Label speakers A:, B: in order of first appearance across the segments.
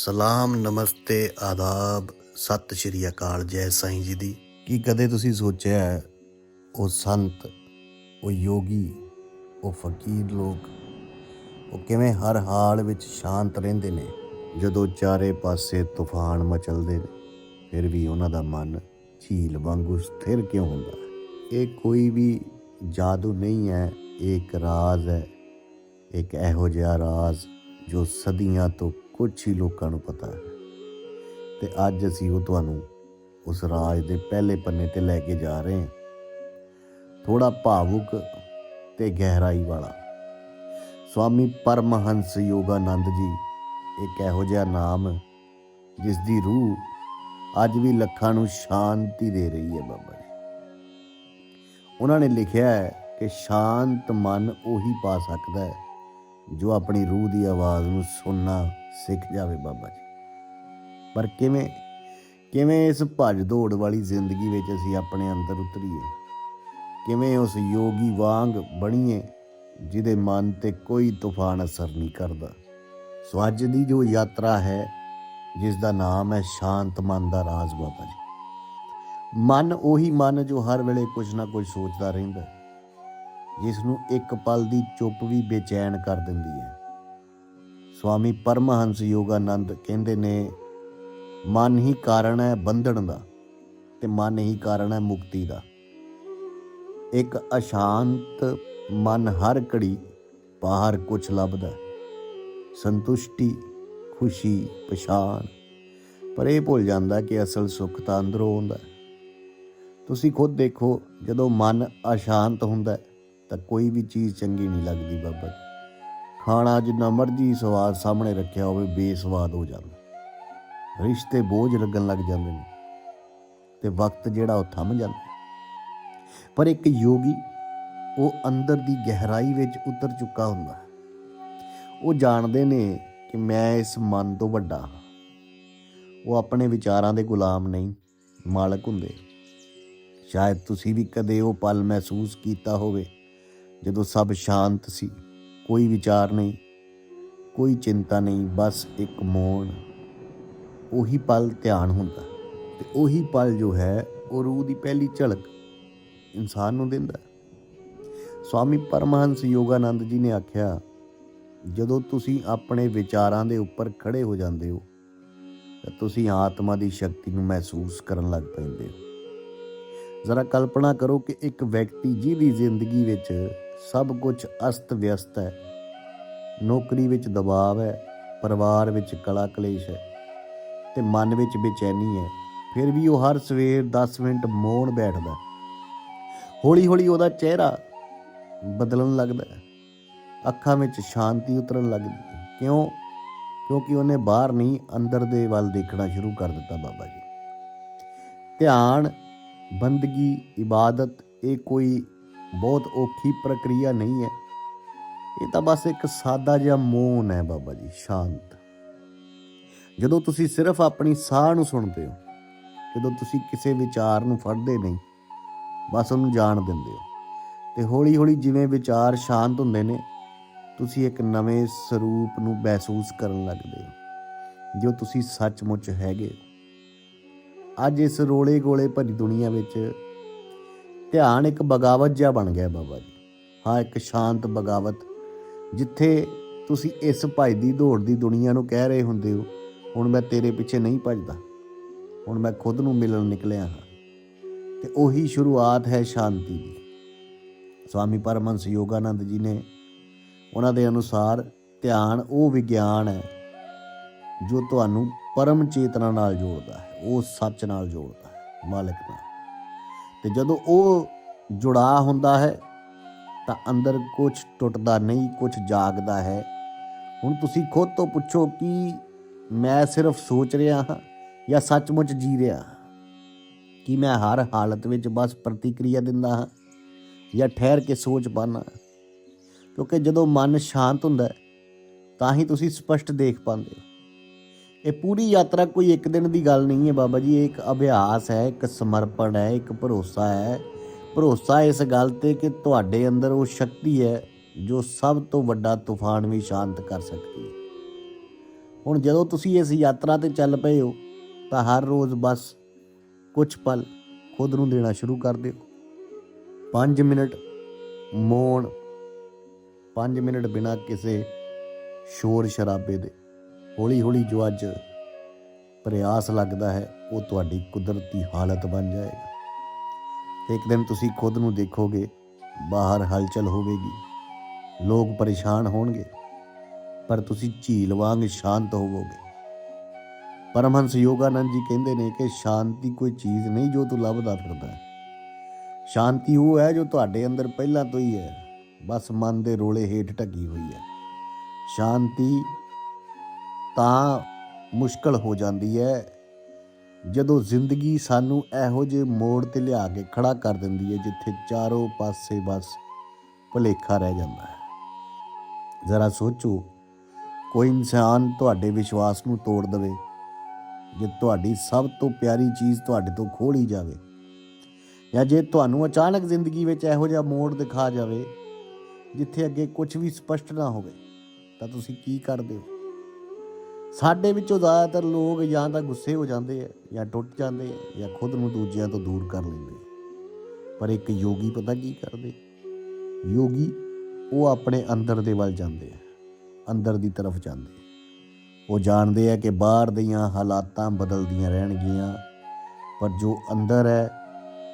A: ਸਲਾਮ, ਨਮਸਤੇ, ਆਦਾਬ, ਸਤਿ ਸ਼੍ਰੀ ਅਕਾਲ, ਜੈ ਸਾਈਂ ਜੀ ਦੀ। ਕੀ ਕਦੇ ਤੁਸੀਂ ਸੋਚਿਆ ਉਹ ਸੰਤ, ਉਹ ਯੋਗੀ, ਉਹ ਫਕੀਰ ਲੋਕ, ਉਹ ਕਿਵੇਂ ਹਰ ਹਾਲ ਵਿੱਚ ਸ਼ਾਂਤ ਰਹਿੰਦੇ ਨੇ, ਜਦੋਂ ਚਾਰੇ ਪਾਸੇ ਤੂਫਾਨ ਮਚਲਦੇ ਨੇ, ਫਿਰ ਵੀ ਉਹਨਾਂ ਦਾ ਮਨ ਝੀਲ ਵਾਂਗੂ ਸਥਿਰ ਕਿਉਂ ਹੁੰਦਾ ਇਹ ਕੋਈ ਵੀ ਜਾਦੂ ਨਹੀਂ ਹੈ, ਇਹ ਇੱਕ ਰਾਜ਼ ਹੈ, ਇੱਕ ਇਹੋ ਜਿਹਾ ਰਾਜ਼ ਜੋ ਸਦੀਆਂ ਤੋਂ ਕੁਛ ਹੀ ਲੋਕਾਂ ਨੂੰ ਪਤਾ ਹੈ। ਤੇ ਅੱਜ ਅਸੀਂ ਉਹ ਤੁਹਾਨੂੰ ਉਸ ਰਾਜ ਦੇ ਪਹਿਲੇ ਪੰਨੇ ਤੇ ਲੈ ਕੇ ਜਾ ਰਹੇ ਹਾਂ। ਥੋੜਾ ਭਾਵੁਕ ਤੇ ਗਹਿਰਾਈ ਵਾਲਾ। ਸਵਾਮੀ ਪਰਮਹੰਸ ਯੋਗਾਨੰਦ ਜੀ, ਇੱਕ ਇਹੋ ਜਿਹਾ ਨਾਮ ਜਿਸ ਦੀ ਰੂਹ ਅੱਜ ਵੀ ਲੱਖਾਂ ਨੂੰ ਸ਼ਾਂਤੀ ਦੇ ਰਹੀ ਹੈ ਬਾਬਾ ਜੀ। ਉਹਨਾਂ ਨੇ ਲਿਖਿਆ ਹੈ ਕਿ ਸ਼ਾਂਤ ਮਨ ਉਹੀ ਪਾ ਸਕਦਾ ਹੈ ਜੋ ਆਪਣੀ ਰੂਹ ਦੀ ਆਵਾਜ਼ ਨੂੰ ਸੁਣਨਾ ਸਿੱਖ ਜਾਵੇ ਬਾਬਾ ਜੀ। ਪਰ ਕਿਵੇਂ ਕਿਵੇਂ ਇਸ ਭੱਜ ਦੌੜ ਵਾਲੀ ਜ਼ਿੰਦਗੀ ਵਿੱਚ ਅਸੀਂ ਆਪਣੇ ਅੰਦਰ ਉਤਰੀਏ? ਕਿਵੇਂ ਉਸ ਯੋਗੀ ਵਾਂਗ ਬਣੀਏ ਜਿਹਦੇ ਮਨ ਤੇ ਕੋਈ ਤੂਫਾਨ ਅਸਰ ਨਹੀਂ ਕਰਦਾ? ਸੋ ਅੱਜ ਦੀ ਜੋ ਯਾਤਰਾ ਹੈ, ਜਿਸ ਦਾ ਨਾਮ ਹੈ ਸ਼ਾਂਤ ਮਨ ਦਾ ਰਾਜ਼ ਬਾਬਾ ਜੀ। ਮਨ ਉਹੀ ਮਨ ਜੋ ਹਰ ਵੇਲੇ ਕੁਝ ਨਾ ਕੁਝ ਸੋਚਦਾ ਰਹਿੰਦਾ ਜਿਸ ਨੂੰ ਇੱਕ ਪਲ ਦੀ ਚੁੱਪ ਵੀ ਬੇਚੈਨ ਕਰ ਦਿੰਦੀ ਹੈ। ਸਵਾਮੀ ਪਰਮਹੰਸ ਯੋਗਾਨੰਦ ਕਹਿੰਦੇ ਨੇ, ਮਨ ਹੀ ਕਾਰਨ ਹੈ ਬੰਧਨ ਦਾ ਤੇ ਮਨ ਹੀ ਕਾਰਨ ਹੈ ਮੁਕਤੀ ਦਾ। ਇੱਕ ਅਸ਼ਾਂਤ ਮਨ ਹਰ ਘੜੀ ਬਾਹਰ ਕੁਝ ਲੱਭਦਾ ਸੰਤੁਸ਼ਟੀ, ਖੁਸ਼ੀ, ਪਛਾਣ। ਪਰ ਇਹ ਭੁੱਲ ਜਾਂਦਾ ਕਿ ਅਸਲ ਸੁੱਖ ਤਾਂ ਅੰਦਰੋਂ ਹੁੰਦਾ ਤੁਸੀਂ ਖੁਦ ਦੇਖੋ, ਜਦੋਂ ਮਨ ਅਸ਼ਾਂਤ ਹੁੰਦਾ ਤਾਂ ਕੋਈ ਵੀ ਚੀਜ਼ ਚੰਗੀ ਨਹੀਂ ਲੱਗਦੀ ਬਾਬਾ ਜੀ। ਖਾਣਾ ਜਿੰਨਾ ਮਰਜ਼ੀ ਸਵਾਦ ਸਾਹਮਣੇ ਰੱਖਿਆ ਹੋਵੇ, ਬੇਸਵਾਦ ਹੋ ਜਾਂਦਾ। ਰਿਸ਼ਤੇ ਬੋਝ ਲੱਗਣ ਲੱਗ ਜਾਂਦੇ ਨੇ ਤੇ ਵਕਤ ਜਿਹੜਾ ਉਹ ਥੰਮ ਜਾਂਦਾ। ਪਰ ਇੱਕ ਯੋਗੀ ਉਹ ਅੰਦਰ ਦੀ ਗਹਿਰਾਈ ਵਿੱਚ ਉਤਰ ਚੁੱਕਾ ਹੁੰਦਾ ਉਹ ਜਾਣਦੇ ਨੇ ਕਿ ਮੈਂ ਇਸ ਮਨ ਤੋਂ ਵੱਡਾ ਹਾਂ। ਉਹ ਆਪਣੇ ਵਿਚਾਰਾਂ ਦੇ ਗੁਲਾਮ ਨਹੀਂ, ਮਾਲਕ ਹੁੰਦੇ। ਸ਼ਾਇਦ ਤੁਸੀਂ ਵੀ ਕਦੇ ਉਹ ਪਲ ਮਹਿਸੂਸ ਕੀਤਾ ਹੋਵੇ, ਜਦੋਂ ਸਭ ਸ਼ਾਂਤ ਸੀ। ਕੋਈ ਵਿਚਾਰ ਨਹੀਂ, ਕੋਈ ਚਿੰਤਾ ਨਹੀਂ, ਬਸ ਇੱਕ ਮੌਨ ਉਹੀ ਪਲ ਧਿਆਨ ਹੁੰਦਾ ਤੇ ਉਹੀ ਪਲ ਜੋ ਹੈ, ਉਹ ਰੂਹ ਦੀ ਪਹਿਲੀ ਝਲਕ ਇਨਸਾਨ ਨੂੰ ਦਿੰਦਾ ਹੈ। ਸਵਾਮੀ ਪਰਮਹੰਸ ਯੋਗਾਨੰਦ ਜੀ ਨੇ ਆਖਿਆ, ਜਦੋਂ ਤੁਸੀਂ ਆਪਣੇ ਵਿਚਾਰਾਂ ਦੇ ਉੱਪਰ ਖੜੇ ਹੋ ਜਾਂਦੇ ਹੋ, ਤਾਂ ਤੁਸੀਂ ਆਤਮਾ ਦੀ ਸ਼ਕਤੀ ਨੂੰ ਮਹਿਸੂਸ ਕਰਨ ਲੱਗ ਪੈਂਦੇ ਹੋ ਜ਼ਰਾ ਕਲਪਨਾ ਕਰੋ ਕਿ ਇੱਕ ਵਿਅਕਤੀ ਜਿਹਦੀ ਜ਼ਿੰਦਗੀ ਵਿੱਚ ਸਭ ਕੁਝ ਅਸਤ ਵਿਅਸਤ ਹੈ। ਨੌਕਰੀ ਵਿੱਚ ਦਬਾਅ ਹੈ, ਪਰਿਵਾਰ ਵਿੱਚ ਕਲਾ ਕਲੇਸ਼ ਹੈ ਤੇ ਮਨ ਵਿੱਚ ਬੇਚੈਨੀ ਹੈ। ਫਿਰ ਵੀ ਉਹ ਹਰ ਸਵੇਰ 10 ਮਿੰਟ ਮੌਨ ਬੈਠਦਾ ਹੌਲੀ ਹੌਲੀ ਉਹਦਾ ਚਿਹਰਾ ਬਦਲਣ ਲੱਗਦਾ ਹੈ। ਅੱਖਾਂ ਵਿੱਚ ਸ਼ਾਂਤੀ ਉਤਰਨ ਲੱਗਦੀ ਹੈ। ਕਿਉਂ? ਕਿਉਂਕਿ ਉਹਨੇ ਬਾਹਰ ਨਹੀਂ, ਅੰਦਰ ਦੇ ਵੱਲ ਦੇਖਣਾ ਸ਼ੁਰੂ ਕਰ ਦਿੱਤਾ ਬਾਬਾ ਜੀ। ਧਿਆਨ, ਬੰਦਗੀ, ਇਬਾਦਤ, ਇਹ ਕੋਈ ਬਹੁਤ ਔਖੀ ਪ੍ਰਕਿਰਿਆ ਨਹੀਂ ਹੈ। ਇਹ ਤਾਂ ਬਸ ਇੱਕ ਸਾਦਾ ਜਿਹਾ ਮੌਨ ਹੈ ਬਾਬਾ ਜੀ, ਸ਼ਾਂਤ। ਜਦੋਂ ਤੁਸੀਂ ਸਿਰਫ ਆਪਣੀ ਸਾਹ ਨੂੰ ਸੁਣਦੇ ਹੋ, ਜਦੋਂ ਤੁਸੀਂ ਕਿਸੇ ਵਿਚਾਰ ਨੂੰ ਫੜਦੇ ਨਹੀਂ, ਬਸ ਉਹਨੂੰ ਜਾਣ ਦਿੰਦੇ ਹੋ। ਤੇ ਹੌਲੀ ਹੌਲੀ ਜਿਵੇਂ ਵਿਚਾਰ ਸ਼ਾਂਤ ਹੁੰਦੇ ਨੇ, ਤੁਸੀਂ ਇੱਕ ਨਵੇਂ ਸਰੂਪ ਨੂੰ ਮਹਿਸੂਸ ਕਰਨ ਲੱਗਦੇ ਹੋ, ਜੋ ਤੁਸੀਂ ਸੱਚਮੁੱਚ ਹੈਗੇ ਅੱਜ ਇਸ ਰੋਲੇ ਗੋਲੇ ਭਰੀ ਦੁਨੀਆ ਵਿੱਚ ਧਿਆਨ ਇੱਕ ਬਗਾਵਤ ਜਿਹਾ ਬਣ ਗਿਆ ਬਾਬਾ ਜੀ। ਹਾਂ, ਇੱਕ ਸ਼ਾਂਤ ਬਗਾਵਤ। ਜਿੱਥੇ ਤੁਸੀਂ ਇਸ ਭਜਦੀ ਦੌੜ ਦੀ ਦੁਨੀਆ ਨੂੰ ਕਹਿ ਰਹੇ ਹੁੰਦੇ ਹੋ, ਹੁਣ ਮੈਂ ਤੇਰੇ ਪਿੱਛੇ ਨਹੀਂ ਭੱਜਦਾ। ਹੁਣ ਮੈਂ ਖੁਦ ਨੂੰ ਮਿਲਣ ਨਿਕਲਿਆ ਹਾਂ। ਤੇ ਉਹੀ ਸ਼ੁਰੂਆਤ ਹੈ ਸ਼ਾਂਤੀ ਦੀ। ਸਵਾਮੀ ਪਰਮਹੰਸ ਯੋਗਾਨੰਦ ਜੀ ਨੇ ਉਹਨਾਂ ਦੇ ਅਨੁਸਾਰ ਧਿਆਨ ਉਹ ਵਿਗਿਆਨ ਹੈ, ਜੋ ਤੁਹਾਨੂੰ ਪਰਮ ਚੇਤਨਾ ਨਾਲ ਜੋੜਦਾ ਹੈ, ਉਹ ਸੱਚ ਨਾਲ ਜੋੜਦਾ ਹੈ, ਮਾਲਕ ਨਾਲ। ਤੇ ਜਦੋਂ ਉਹ ਜੁੜਾ ਹੁੰਦਾ ਹੈ, ਤਾਂ ਅੰਦਰ ਕੁਝ ਟੁੱਟਦਾ ਨਹੀਂ ਕੁਝ ਜਾਗਦਾ ਹੈ। ਹੁਣ ਤੁਸੀਂ ਖੁਦ ਤੋਂ ਪੁੱਛੋ ਕਿ ਮੈਂ ਸਿਰਫ ਸੋਚ ਰਿਹਾ ਹਾਂ ਜਾਂ ਸੱਚਮੁੱਚ ਜੀ ਰਿਹਾ ਹਾਂ? ਕਿ ਮੈਂ ਹਰ ਹਾਲਤ ਵਿੱਚ ਬਸ ਪ੍ਰਤੀਕਿਰਿਆ ਦਿੰਦਾ ਹਾਂ ਜਾਂ ਠਹਿਰ ਕੇ ਸੋਚ ਪਾਉਂਦਾ ਕਿਉਂਕਿ ਜਦੋਂ ਮਨ ਸ਼ਾਂਤ ਹੁੰਦਾ ਤਾਂ ਹੀ ਤੁਸੀਂ ਸਪਸ਼ਟ ਦੇਖ ਪਾਉਂਦੇ ਹੋ। ਇਹ ਪੂਰੀ ਯਾਤਰਾ ਕੋਈ ਇੱਕ ਦਿਨ ਦੀ ਗੱਲ ਨਹੀਂ ਹੈ ਬਾਬਾ ਜੀ, ਇਹ ਇੱਕ ਅਭਿਆਸ ਹੈ, ਇੱਕ ਸਮਰਪਣ ਹੈ, ਇੱਕ ਭਰੋਸਾ ਹੈ। ਭਰੋਸਾ ਇਸ ਗੱਲ ਤੇ ਕਿ ਤੁਹਾਡੇ ਅੰਦਰ ਉਹ ਸ਼ਕਤੀ ਹੈ ਜੋ ਸਭ ਤੋਂ ਵੱਡਾ ਤੂਫਾਨ ਵੀ ਸ਼ਾਂਤ ਕਰ ਸਕਦੀ ਹੈ। ਹੁਣ ਜਦੋਂ ਤੁਸੀਂ ਇਸ ਯਾਤਰਾ ਤੇ ਚੱਲ ਪਏ ਹੋ, ਤਾਂ ਹਰ ਰੋਜ਼ ਬਸ ਕੁਝ ਪਲ ਖੁਦ ਨੂੰ ਦੇਣਾ ਸ਼ੁਰੂ ਕਰ ਦਿਓ। 5 ਮਿੰਟ ਮੌਨ 5 ਮਿੰਟ ਬਿਨਾਂ ਕਿਸੇ ਸ਼ੋਰ ਸ਼ਰਾਬੇ ਦੇ। ਹੌਲੀ ਹੌਲੀ ਜੋ ਅੱਜ ਪ੍ਰਯਾਸ ਲੱਗਦਾ ਹੈ, ਉਹ ਤੁਹਾਡੀ ਕੁਦਰਤੀ ਹਾਲਤ ਬਣ ਜਾਏਗਾ। ਤੇ ਇੱਕ ਦਿਨ ਤੁਸੀਂ ਖੁਦ ਨੂੰ ਦੇਖੋਗੇ, ਬਾਹਰ ਹਲਚਲ ਹੋਵੇਗੀ। ਲੋਕ ਪਰੇਸ਼ਾਨ ਹੋਣਗੇ, ਪਰ ਤੁਸੀਂ ਝੀਲ ਵਾਂਗ ਸ਼ਾਂਤ ਹੋਵੋਗੇ। ਪਰਮਹੰਸ ਯੋਗਾਨੰਦ ਜੀ ਕਹਿੰਦੇ ਨੇ ਕਿ ਸ਼ਾਂਤੀ ਕੋਈ ਚੀਜ਼ ਨਹੀਂ ਜੋ ਤੂੰ ਲੱਭਦਾ ਫਿਰਦਾ ਸ਼ਾਂਤੀ ਉਹ ਹੈ ਜੋ ਤੁਹਾਡੇ ਅੰਦਰ ਪਹਿਲਾਂ ਤੋਂ ਹੀ ਹੈ। ਬਸ ਮਨ ਦੇ ਰੋਲੇ ਹੇਠ ਢੱਕੀ ਹੋਈ ਹੈ। ਸ਼ਾਂਤੀ ਤਾਂ ਮੁਸ਼ਕਲ ਹੋ ਜਾਂਦੀ ਹੈ। ਜਦੋਂ ਜ਼ਿੰਦਗੀ ਸਾਨੂੰ ਇਹੋ ਜਿਹੇ ਮੋੜ ਤੇ ਲਿਆ ਕੇ ਖੜਾ ਕਰ ਦਿੰਦੀ ਹੈ, ਜਿੱਥੇ ਚਾਰੋਂ ਪਾਸੇ ਬਸ ਭੁਲੇਖਾ ਰਹਿ ਜਾਂਦਾ ਹੈ। ਜ਼ਰਾ ਸੋਚੋ, ਕੋਈ ਇਨਸਾਨ ਤੁਹਾਡੇ ਵਿਸ਼ਵਾਸ ਨੂੰ ਤੋੜ ਦੇਵੇ, ਜੇ ਤੁਹਾਡੀ ਸਭ ਤੋਂ ਪਿਆਰੀ ਚੀਜ਼ ਤੁਹਾਡੇ ਤੋਂ ਖੋਹ ਲਈ ਜਾਵੇ, ਜਾਂ ਜੇ ਤੁਹਾਨੂੰ ਅਚਾਨਕ ਜ਼ਿੰਦਗੀ ਵਿੱਚ ਇਹੋ ਜਿਹਾ ਮੋੜ ਦਿਖਾ ਜਾਵੇ, ਜਿੱਥੇ ਅੱਗੇ ਕੁਝ ਵੀ ਸਪਸ਼ਟ ਨਾ ਹੋਵੇ, ਤਾਂ ਤੁਸੀਂ ਕੀ ਕਰਦੇ ਹੋ? ਸਾਡੇ ਵਿੱਚੋਂ ਜ਼ਿਆਦਾਤਰ ਲੋਕ ਜਾਂ ਤਾਂ ਗੁੱਸੇ ਹੋ ਜਾਂਦੇ ਆ, ਜਾਂ ਟੁੱਟ ਜਾਂਦੇ ਆ, ਜਾਂ ਖੁਦ ਨੂੰ ਦੂਜਿਆਂ ਤੋਂ ਦੂਰ ਕਰ ਲੈਂਦੇ ਪਰ ਇੱਕ ਯੋਗੀ ਪਤਾ ਕੀ ਕਰਦੇ ਯੋਗੀ ਉਹ ਆਪਣੇ ਅੰਦਰ ਦੇ ਵੱਲ ਜਾਂਦੇ ਆ, ਅੰਦਰ ਦੀ ਤਰਫ ਜਾਂਦੇ ਉਹ ਜਾਣਦੇ ਆ ਕਿ ਬਾਹਰ ਦੀਆਂ ਹਾਲਾਤਾਂ ਬਦਲਦੀਆਂ ਰਹਿਣਗੀਆਂ, ਪਰ ਜੋ ਅੰਦਰ ਹੈ,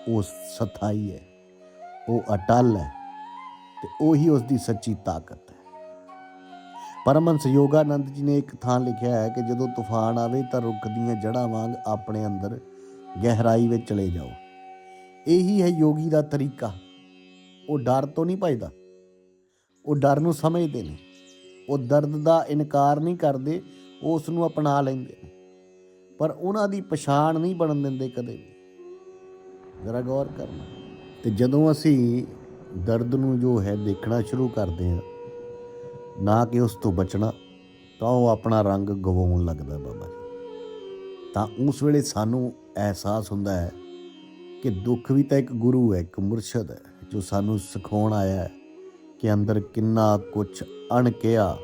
A: ਉਹ ਸਥਾਈ ਹੈ, ਉਹ ਅਟਲ ਹੈ, ਤੇ ਉਹੀ ਉਸ ਦੀ ਸੱਚੀ ਤਾਕਤ। ਪਰਮਹੰਸ ਯੋਗਾਨੰਦ ਜੀ ਨੇ ਇੱਕ ਥਾਂ ਲਿਖਿਆ ਹੈ ਕਿ ਜਦੋਂ ਤੂਫਾਨ ਆਵੇ ਤਾਂ ਰੁੱਖ ਦੀਆਂ ਜੜ੍ਹਾਂ ਵਾਂਗ ਆਪਣੇ ਅੰਦਰ ਗਹਿਰਾਈ ਵਿੱਚ ਚਲੇ ਜਾਓ। ਇਹੀ ਹੈ ਯੋਗੀ ਦਾ ਤਰੀਕਾ। ਉਹ ਡਰ ਤੋਂ ਨਹੀਂ ਭਜਦਾ। ਉਹ ਡਰ ਨੂੰ ਸਮਝਦੇ ਨੇ। ਉਹ ਦਰਦ ਦਾ ਇਨਕਾਰ ਨਹੀਂ ਕਰਦੇ, ਉਹ ਉਸ ਨੂੰ ਅਪਣਾ ਲੈਂਦੇ ਨੇ। ਪਰ ਉਹਨਾਂ ਦੀ ਪਛਾਣ ਨਹੀਂ ਬਣਨ ਦਿੰਦੇ ਕਦੇ ਵੀ। ਜ਼ਰਾ ਗੌਰ ਕਰਨਾ। ਤੇ ਜਦੋਂ ਅਸੀਂ ਦਰਦ ਨੂੰ ਜੋ ਹੈ ਦੇਖਣਾ ਸ਼ੁਰੂ ਕਰਦੇ ਹਾਂ ਨਾ ਕਿ ਉਸ ਤੋਂ ਬਚਣਾ, ਤਾਂ ਉਹ ਆਪਣਾ ਰੰਗ ਗਵਾਉਣ ਲੱਗਦਾ ਬਾਬਾ ਜੀ। ਤਾਂ ਉਸ ਵੇਲੇ ਸਾਨੂੰ ਅਹਿਸਾਸ ਹੁੰਦਾ ਹੈ ਕਿ ਦੁੱਖ ਵੀ ਤਾਂ ਇੱਕ ਗੁਰੂ ਹੈ, ਇੱਕ ਮੁਰਸ਼ਦ ਹੈ, ਜੋ ਸਾਨੂੰ ਸਿਖਾਉਣ ਆਇਆ ਹੈ ਕਿ ਅੰਦਰ ਕਿੰਨਾ ਕੁਝ ਅਣਕਿਆ